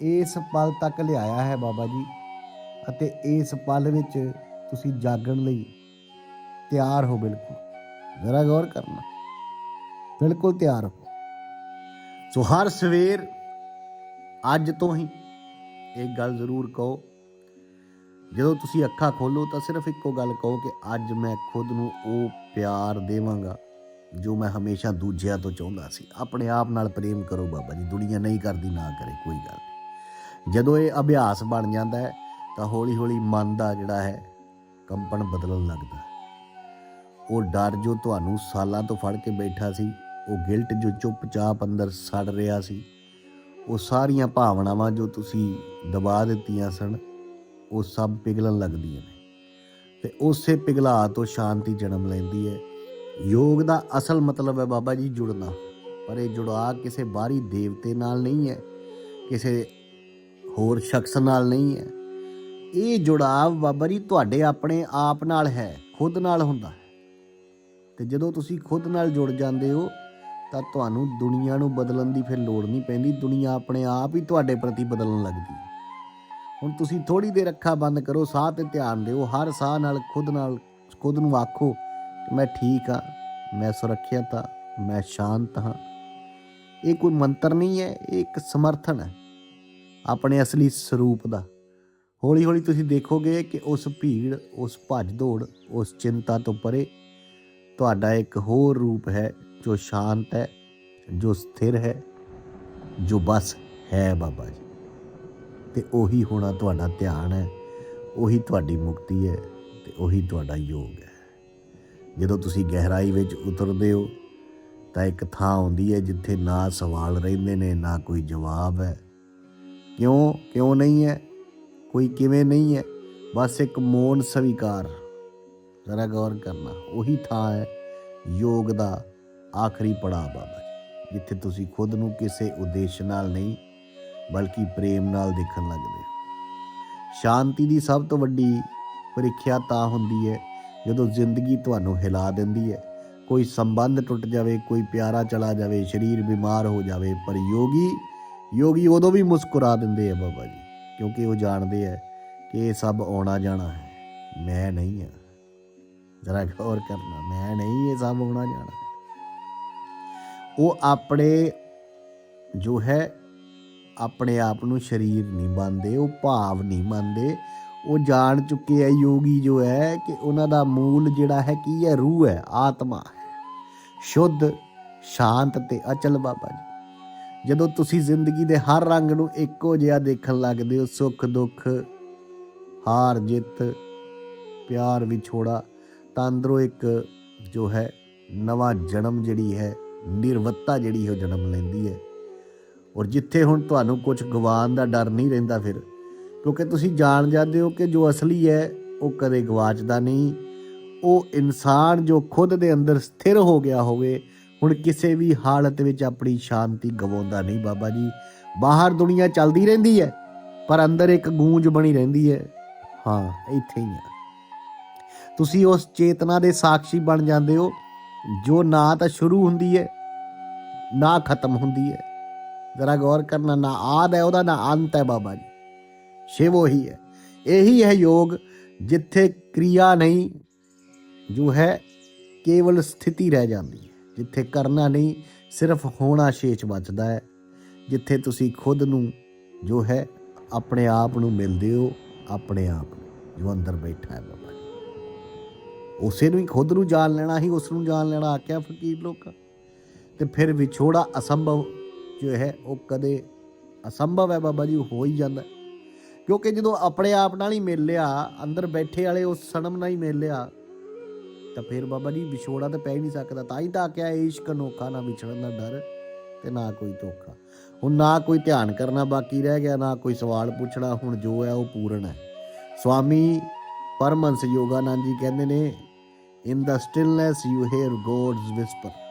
A: ਇਸ ਪਲ ਤੱਕ ਲਿਆਇਆ ਹੈ ਬਾਬਾ ਜੀ ਅਤੇ ਇਸ ਪਲ ਵਿੱਚ ਤੁਸੀਂ ਜਾਗਣ ਲਈ ਤਿਆਰ ਹੋ ਬਿਲਕੁਲ। ਜ਼ਰਾ ਗੌਰ ਕਰਨਾ। ਬਿਲਕੁਲ ਤਿਆਰ ਹੋ। ਸੋ ਹਰ ਸਵੇਰ ਅੱਜ ਤੋਂ ਹੀ ਇੱਕ ਗੱਲ ਜ਼ਰੂਰ ਕਹੋ। ਜਦੋਂ ਤੁਸੀਂ ਅੱਖਾਂ ਖੋਲੋ ਤਾਂ ਸਿਰਫ ਇੱਕੋ ਗੱਲ ਕਹੋ ਕਿ ਅੱਜ ਮੈਂ ਖੁਦ ਨੂੰ ਉਹ ਪਿਆਰ ਦੇਵਾਂਗਾ। ਜੋ ਮੈਂ ਹਮੇਸ਼ਾ ਦੂਜਿਆਂ ਤੋਂ ਚਾਹੁੰਦਾ ਸੀ। ਆਪਣੇ ਆਪ ਨਾਲ ਪ੍ਰੇਮ ਕਰੋ ਬਾਬਾ ਜੀ, ਦੁਨੀਆ ਨਹੀਂ ਕਰਦੀ, ਨਾ ਕਰੇ, ਕੋਈ ਗੱਲ ਜਦੋਂ ਇਹ ਅਭਿਆਸ ਬਣ ਜਾਂਦਾ ਹੈ, ਤਾਂ ਹੌਲੀ ਹੌਲੀ ਮਨ ਦਾ ਜਿਹੜਾ ਹੈ, ਕੰਪਨ ਬਦਲਣ ਲੱਗਦਾ ਉਹ ਡਰ ਜੋ ਤੁਹਾਨੂੰ ਸਾਲਾਂ ਤੋਂ ਫੜ ਕੇ ਬੈਠਾ ਸੀ, ਉਹ ਗਿਲਟ ਜੋ ਚੁੱਪਚਾਪ ਅੰਦਰ ਸੜ ਰਿਹਾ ਸੀ, ਉਹ ਸਾਰੀਆਂ ਭਾਵਨਾਵਾਂ ਜੋ ਤੁਸੀਂ ਦਬਾ ਦਿੱਤੀਆਂ ਸਨ, ਉਹ ਸਭ ਪਿਘਲਣ ਲੱਗਦੀਆਂ ਨੇ। ਤੇ ਉਸੇ ਪਿਘਲਾ ਤੋਂ ਸ਼ਾਂਤੀ ਜਨਮ ਲੈਂਦੀ ਹੈ ਯੋਗ ਦਾ ਅਸਲ ਮਤਲਬ ਹੈ ਬਾਬਾ ਜੀ ਜੁੜਨਾ। ਪਰ ਇਹ ਜੁੜਾ ਕਿਸੇ ਬਾਹਰੀ ਦੇਵਤੇ ਨਾਲ ਨਹੀਂ ਹੈ, ਕਿਸੇ ਹੋਰ ਸ਼ਖਸ ਨਾਲ ਨਹੀਂ ਹੈ। ਇਹ ਜੁੜਾਵ ਬਾਬਾ ਜੀ ਤੁਹਾਡੇ ਆਪਣੇ ਆਪ ਨਾਲ ਹੈ, ਖੁਦ ਨਾਲ ਹੁੰਦਾ ਹੈ। ਤੇ ਜਦੋਂ ਤੁਸੀਂ ਖੁਦ ਨਾਲ ਜੁੜ ਜਾਂਦੇ ਹੋ, ਤਾਂ ਤੁਹਾਨੂੰ ਦੁਨੀਆ ਨੂੰ ਬਦਲਣ ਦੀ ਫਿਰ ਲੋੜ ਨਹੀਂ ਪੈਂਦੀ, ਦੁਨੀਆ ਆਪਣੇ ਆਪ ਹੀ ਤੁਹਾਡੇ ਪ੍ਰਤੀ ਬਦਲਣ ਲੱਗਦੀ ਹੈ। ਹੁਣ ਤੁਸੀਂ ਥੋੜੀ ਦੇਰ ਅੱਖਾਂ ਬੰਦ ਕਰੋ, ਸਾਹ ਤੇ ਧਿਆਨ ਦਿਓ, ਹਰ ਸਾਹ ਨਾਲ, ਖੁਦ ਨਾਲ, ਖੁਦ ਨੂੰ ਆਖੋ ਕਿ ਮੈਂ ਠੀਕ ਹਾਂ, ਮੈਂ ਸੁਰੱਖਿਅਤ ਹਾਂ, ਮੈਂ ਸ਼ਾਂਤ ਹਾਂ। ਇਹ ਕੋਈ ਮੰਤਰ ਨਹੀਂ ਹੈ, ਇਹ ਇੱਕ ਸਮਰਥਨ ਹੈ ਆਪਣੇ ਅਸਲੀ ਸਰੂਪ ਦਾ। ਹੌਲੀ ਹੌਲੀ ਤੁਸੀਂ ਦੇਖੋਗੇ ਕਿ ਉਸ ਭੀੜ, ਉਸ ਭੱਜ ਦੌੜ ਉਸ ਚਿੰਤਾ ਤੋਂ ਪਰੇ ਤੁਹਾਡਾ ਇੱਕ ਹੋਰ ਰੂਪ ਹੈ ਜੋ ਸ਼ਾਂਤ ਹੈ, ਜੋ ਸਥਿਰ ਹੈ, ਜੋ ਬਸ ਹੈ ਬਾਬਾ ਜੀ। ਤੇ ਉਹੀ ਹੋਣਾ ਤੁਹਾਡਾ ਧਿਆਨ ਹੈ, ਉਹੀ ਤੁਹਾਡੀ ਮੁਕਤੀ ਹੈ ਤੇ ਉਹੀ ਤੁਹਾਡਾ ਯੋਗ ਹੈ। ਜਦੋਂ ਤੁਸੀਂ ਗਹਿਰਾਈ ਵਿੱਚ ਉਤਰਦੇ ਹੋ, ਤਾਂ ਇੱਕ ਥਾਂ ਆਉਂਦੀ ਹੈ ਜਿੱਥੇ ਨਾ ਸਵਾਲ ਰਹਿੰਦੇ ਨੇ, ਨਾ ਕੋਈ ਜਵਾਬ ਹੈ। ਕਿਉਂ? ਕਿਉਂ ਨਹੀਂ ਹੈ? ਕੋਈ ਕਿਵੇਂ ਨਹੀਂ ਹੈ? ਬਸ ਇੱਕ ਮੌਨ ਸਵੀਕਾਰ। ਜ਼ਰਾ ਗੌਰ ਕਰਨਾ, ਉਹੀ ਥਾਂ ਹੈ ਯੋਗ ਦਾ ਆਖਰੀ ਪੜਾਅ ਬਾਬਾ ਜੀ, ਜਿੱਥੇ ਤੁਸੀਂ ਖੁਦ ਨੂੰ ਕਿਸੇ ਉਦੇਸ਼ ਨਾਲ ਨਹੀਂ, ਬਲਕਿ ਪ੍ਰੇਮ ਨਾਲ ਦੇਖਣ ਲੱਗਦੇ ਹੋ। ਸ਼ਾਂਤੀ ਦੀ ਸਭ ਤੋਂ ਵੱਡੀ ਪ੍ਰੀਖਿਆ ਤਾਂ ਹੁੰਦੀ ਹੈ ਜਦੋਂ ਜ਼ਿੰਦਗੀ ਤੁਹਾਨੂੰ ਹਿਲਾ ਦਿੰਦੀ ਹੈ, ਕੋਈ ਸੰਬੰਧ ਟੁੱਟ ਜਾਵੇ, ਕੋਈ ਪਿਆਰਾ ਚਲਾ ਜਾਵੇ, ਸਰੀਰ ਬਿਮਾਰ ਹੋ ਜਾਵੇ, ਪਰ ਯੋਗੀ ਯੋਗੀ ਉਦੋਂ ਵੀ ਮੁਸਕਰਾ ਦਿੰਦੇ ਆ ਬਾਬਾ ਜੀ, ਕਿਉਂਕਿ ਉਹ ਜਾਣਦੇ ਆ ਕਿ ਇਹ ਸਭ ਆਉਣਾ ਜਾਣਾ ਹੈ, ਮੈਂ ਨਹੀਂ ਹਾਂ ਜਰਾ ਗੌਰ ਕਰਨਾ, ਮੈਂ ਨਹੀਂ, ਇਹ ਸਭ ਆਉਣਾ ਜਾਣਾ ਉਹ ਆਪਣੇ, ਜੋ ਹੈ, ਆਪਣੇ ਆਪ ਨੂੰ ਸ਼ਰੀਰ ਨਹੀਂ ਮੰਨਦੇ, ਉਹ ਭਾਵ ਨਹੀਂ ਮੰਨਦੇ ਉਹ ਜਾਣ ਚੁੱਕੇ ਹੈ ਯੋਗੀ ਜੋ ਹੈ ਕਿ ਉਹਨਾਂ ਦਾ ਮੂਲ ਜਿਹੜਾ ਹੈ ਕੀ ਹੈ? ਰੂਹ ਹੈ, ਆਤਮਾ। ਹੈ ਸ਼ੁੱਧ, ਸ਼ਾਂਤ ਤੇ ਅਚਲ ਬਾਬਾ ਜੀ। ਜਦੋਂ ਤੁਸੀਂ ਜ਼ਿੰਦਗੀ ਦੇ ਹਰ ਰੰਗ ਨੂੰ ਇੱਕੋ ਜਿਹਾ ਦੇਖਣ ਲੱਗਦੇ ਹੋ, ਸੁੱਖ, ਦੁੱਖ, ਹਾਰ, ਜਿੱਤ, ਪਿਆਰ, ਵਿਛੋੜਾ, ਤਾਂ ਅੰਦਰੋਂ ਇੱਕ ਜੋ ਹੈ, ਨਵਾਂ ਜਨਮ ਜਿਹੜੀ ਹੈ, ਨਿਰਵਤਾ ਜਿਹੜੀ ਉਹ ਜਨਮ ਲੈਂਦੀ ਹੈ। ਔਰ ਜਿੱਥੇ ਹੁਣ ਤੁਹਾਨੂੰ ਕੁਝ ਗਵਾਉਣ ਦਾ ਡਰ ਨਹੀਂ ਰਹਿੰਦਾ ਫਿਰ ਕਿਉਂਕਿ ਤੁਸੀਂ ਜਾਣ ਜਾਂਦੇ ਹੋ ਕਿ ਜੋ ਅਸਲੀ ਹੈ, ਉਹ ਕਦੇ ਗਵਾਚਦਾ ਨਹੀਂ। ਉਹ ਇਨਸਾਨ ਜੋ ਖੁਦ ਦੇ ਅੰਦਰ ਸਥਿਰ ਹੋ ਗਿਆ ਹੋਵੇ, ਹੁਣ ਕਿਸੇ ਵੀ ਹਾਲਤ ਵਿੱਚ ਆਪਣੀ ਸ਼ਾਂਤੀ ਗਵਾਉਂਦਾ ਨਹੀਂ ਬਾਬਾ ਜੀ। ਬਾਹਰ ਦੁਨੀਆ ਚੱਲਦੀ ਰਹਿੰਦੀ ਹੈ, ਪਰ ਅੰਦਰ ਇੱਕ ਗੂੰਜ ਬਣੀ ਰਹਿੰਦੀ ਹੈ। ਹਾਂ, ਇੱਥੇ ਹੀ ਆ। ਤੁਸੀਂ ਉਸ ਚੇਤਨਾ ਦੇ ਸਾਖੀ ਬਣ ਜਾਂਦੇ ਹੋ, ਜੋ ਨਾ ਤਾਂ ਸ਼ੁਰੂ ਹੁੰਦੀ ਹੈ, ਨਾ ਖਤਮ ਹੁੰਦੀ ਹੈ। ਜ਼ਰਾ ਗੌਰ ਕਰਨਾ, ਨਾ ਆਦ ਹੈ, ਉਹਦਾ ਨਾ ਅੰਤ ਹੈ ਬਾਬਾ ਜੀ। ਸ਼ਿਵ ਉਹੀ ਹੈ। ਇਹੀ ਹੈ ਯੋਗ ਜਿੱਥੇ ਕਿਰਿਆ ਨਹੀਂ, ਜੋ ਹੈ ਕੇਵਲ ਸਥਿਤੀ ਰਹਿ ਜਾਂਦੀ ਹੈ। ਜਿੱਥੇ ਕਰਨਾ ਨਹੀਂ, ਸਿਰਫ ਹੋਣਾ ਸ਼ੇਸ਼ ਬਚਦਾ ਹੈ। ਜਿੱਥੇ ਤੁਸੀਂ ਖੁਦ ਨੂੰ ਜੋ ਹੈ ਆਪਣੇ ਆਪ ਨੂੰ ਮਿਲਦੇ ਹੋ, ਆਪਣੇ ਆਪ ਨੂੰ, ਜੋ ਅੰਦਰ ਬੈਠਾ ਹੈ ਬਾਬਾ ਜੀ। ਉਸੇ ਨੂੰ ਹੀ ਖੁਦ ਨੂੰ ਜਾਣ ਲੈਣਾ ਹੀ ਉਸ ਨੂੰ ਜਾਣ ਲੈਣਾ, ਆਖਿਆ ਫਕੀਰ ਲੋਕਾਂ। ਤੇ ਫਿਰ ਵਿਛੋੜਾ ਅਸੰਭਵ ਜੋ ਹੈ, ਉਹ ਕਦੇ ਅਸੰਭਵ ਹੈ ਬਾਬਾ ਜੀ ਹੋ ਹੀ ਜਾਂਦਾ। ਕਿਉਂਕਿ ਜਦੋਂ ਆਪਣੇ ਆਪ ਨਾਲ ਹੀ ਮਿਲ ਲਿਆ, ਅੰਦਰ ਬੈਠੇ ਵਾਲੇ ਉਸ ਸਨਮ ਨਾਲ ਹੀ ਮਿਲ ਲਿਆ, ਤਾਂ ਫਿਰ ਬਾਬਾ ਜੀ ਵਿਛੋੜਾ ਤਾਂ ਪੈ ਹੀ ਨਹੀਂ ਸਕਦਾ। ਤਾਂ ਹੀ ਤਾਂ ਆਖਿਆ ਇਸ਼ਕ ਅਨੋਖਾ ਨਾ ਵਿਛੜਨ ਦਾ ਡਰ ਤੇ ਨਾ ਕੋਈ ਧੋਖਾ। ਹੁਣ ਨਾ ਕੋਈ ਧਿਆਨ ਕਰਨਾ ਬਾਕੀ ਰਹਿ ਗਿਆ, ਨਾ ਕੋਈ ਸਵਾਲ ਪੁੱਛਣਾ, ਹੁਣ ਜੋ ਹੈ ਉਹ ਪੂਰਨ ਹੈ। ਸਵਾਮੀ ਪਰਮਹੰਸ ਯੋਗਾਨੰਦ ਜੀ ਕਹਿੰਦੇ ਨੇ in the stillness you hear God's whisper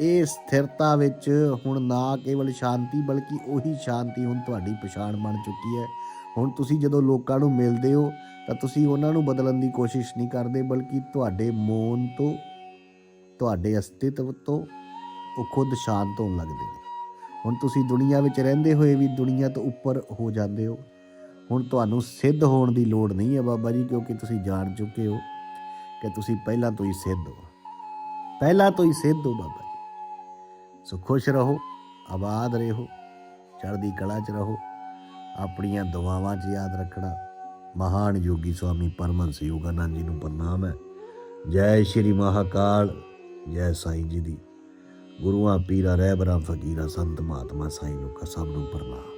A: ਇਹ ਸਥਿਰਤਾ ਵਿੱਚ ਹੁਣ ਨਾ ਕੇਵਲ ਸ਼ਾਂਤੀ, ਬਲਕਿ ਉਹੀ ਸ਼ਾਂਤੀ ਹੁਣ ਤੁਹਾਡੀ ਪਛਾਣ ਬਣ ਚੁੱਕੀ ਹੈ। ਹੁਣ ਤੁਸੀਂ ਜਦੋਂ ਲੋਕਾਂ ਨੂੰ ਮਿਲਦੇ ਹੋ, ਤਾਂ ਤੁਸੀਂ ਉਹਨਾਂ ਨੂੰ ਬਦਲਣ ਦੀ ਕੋਸ਼ਿਸ਼ ਨਹੀਂ ਕਰਦੇ, ਬਲਕਿ ਤੁਹਾਡੇ ਮੌਨ ਤੋਂ, ਤੁਹਾਡੇ ਅਸਤਿਤਵ ਤੋਂ ਉਹ ਖੁਦ ਸ਼ਾਂਤ ਹੋਣ ਲੱਗਦੇ ਨੇ। ਹੁਣ ਤੁਸੀਂ ਦੁਨੀਆ ਵਿੱਚ ਰਹਿੰਦੇ ਹੋਏ ਵੀ ਦੁਨੀਆ ਤੋਂ ਉੱਪਰ ਹੋ ਜਾਂਦੇ ਹੋ, ਹੁਣ ਤੁਹਾਨੂੰ ਸਿੱਧ ਹੋਣ ਦੀ ਲੋੜ ਨਹੀਂ ਹੈ ਬਾਬਾ ਜੀ, ਕਿਉਂਕਿ ਤੁਸੀਂ ਜਾਣ ਚੁੱਕੇ ਹੋ ਕਿ ਤੁਸੀਂ ਪਹਿਲਾਂ ਤੋਂ ਹੀ ਸਿੱਧ ਹੋ। ਪਹਿਲਾਂ ਤੋਂ ਹੀ ਸਿੱਧ ਹੋ ਬਾਬਾ ਜੀ। ਸੋ ਖੁਸ਼ ਰਹੋ, ਆਬਾਦ ਰਹੋ, ਚੜ੍ਹਦੀ ਕਲਾ 'ਚ ਰਹੋ। ਆਪਣੀਆਂ ਦੁਆਵਾਂ 'ਚ ਯਾਦ ਰੱਖਣਾ। ਮਹਾਨ ਯੋਗੀ ਸਵਾਮੀ ਪਰਮਹੰਸ ਯੋਗਾਨੰਦ ਜੀ ਨੂੰ ਪ੍ਰਣਾਮ ਹੈ। ਜੈ ਸ਼੍ਰੀ ਮਹਾਕਾਲ, ਜੈ ਸਾਈਂ ਜੀ ਦੀ। ਗੁਰੂਆਂ, ਪੀਰਾਂ, ਰਹਿਬਰਾਂ, ਫਕੀਰਾਂ, ਸੰਤ ਮਹਾਤਮਾ ਸਾਈਂ ਨੂੰ ਸਭ ਨੂੰ ਪ੍ਰਣਾਮ।